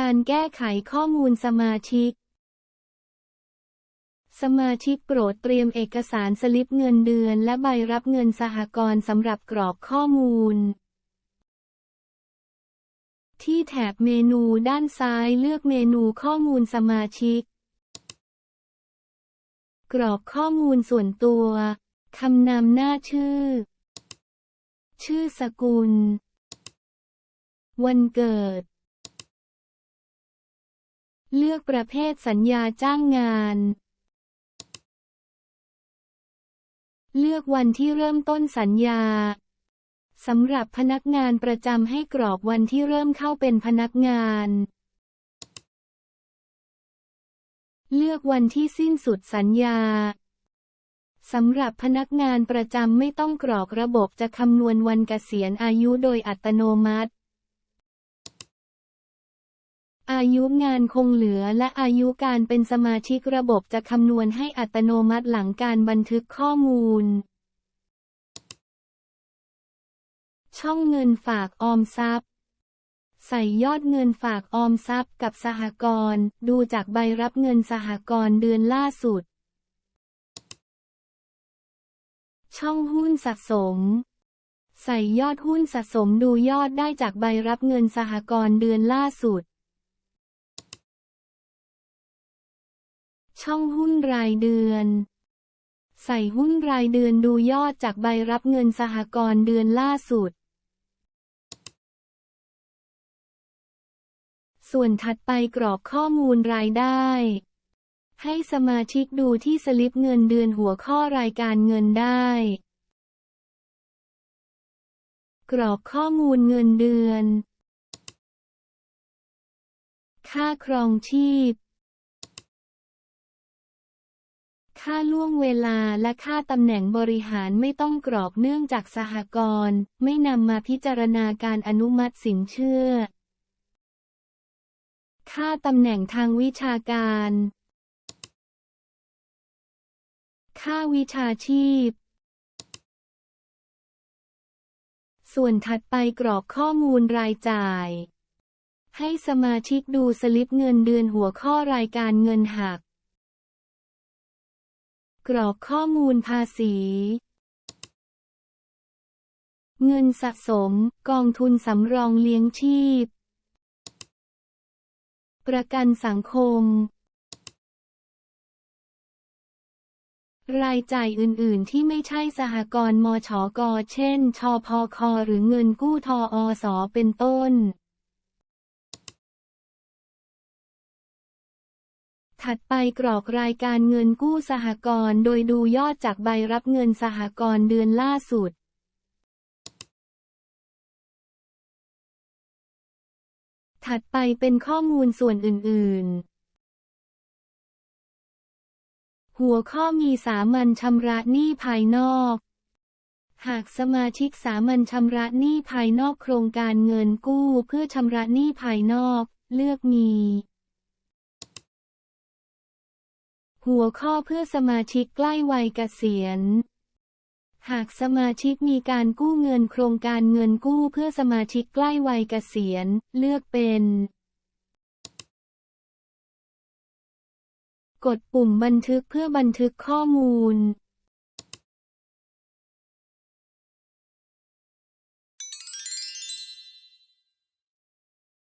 การแก้ไขข้อมูลสมาชิก สมาชิกโปรดเตรียมเอกสารสลิปเงินเดือน และใบรับเงินสหกรณ์สำหรับกรอกข้อมูล ที่แถบเมนูด้านซ้ายเลือกเมนูข้อมูลสมาชิก กรอกข้อมูลส่วนตัวคำนำหน้าชื่อ ชื่อสกุล วันเกิด เลือกประเภทสัญญาจ้างงาน เลือกวันที่เริ่มต้นสัญญาสำหรับพนักงานประจำให้กรอกวันที่เริ่มเข้าเป็นพนักงาน เลือกวันที่สิ้นสุดสัญญาสำหรับพนักงานประจำไม่ต้องกรอกระบบจะคำนวณวันเกษียณอายุโดยอัตโนมัติ อายุงานคงเหลือและอายุการเป็นสมาชิกระบบจะคำนวณให้อัตโนมัติหลังการบันทึกข้อมูล ช่องเงินฝากออมทรัพย์ ใส่ยอดเงินฝากออมทรัพย์กับสหกรณ์ดูจากใบรับเงินสหกรณ์เดือนล่าสุด ช่องหุ้นสะสมใส่ยอดหุ้นสะสมดูยอดได้จากใบรับเงินสหกรณ์เดือนล่าสุด ช่องหุ้นรายเดือน ใส่หุ้นรายเดือนดูยอดจากใบรับเงินสหกรณ์เดือนล่าสุด ส่วนถัดไปกรอกข้อมูลรายได้ ให้สมาชิกดูที่สลิปเงินเดือนหัวข้อรายการเงินได้ กรอกข้อมูลเงินเดือน ค่าครองชีพ ค่าล่วงเวลาและค่าตำแหน่งบริหารไม่ต้องกรอกเนื่องจากสหกรณ์ไม่นำมาพิจารณาการอนุมัติสินเชื่อ ค่าตำแหน่งทางวิชาการ ค่าวิชาชีพ ส่วนถัดไปกรอกข้อมูลรายจ่าย ให้สมาชิกดูสลิปเงินเดือนหัวข้อรายการเงินหัก กรอกข้อมูลภาษี เงินสะสม กองทุนสำรองเลี้ยงชีพ ประกันสังคม รายจ่ายอื่นๆ ที่ไม่ใช่สหกรณ์มชก เช่น ชพค หรือเงินกู้ทออส เป็นต้น ถัดไปกรอกรายการเงินกู้สหกรณ์โดยดูยอดจากใบรับเงินสหกรณ์เดือนล่าสุดถัดไปเป็นข้อมูลส่วนอื่น ๆ หัวข้อมีสามัญชำระหนี้ภายนอก หากสมาชิกสามัญชำระหนี้ภายนอกโครงการเงินกู้เพื่อชำระหนี้ภายนอก เลือกมี หัวข้อเพื่อสมาชิกใกล้วัยเกษียณ หากสมาชิกมีการกู้เงินโครงการเงินกู้เพื่อสมาชิกใกล้วัยเกษียณ เลือกเป็น กดปุ่มบันทึกเพื่อบันทึกข้อมูล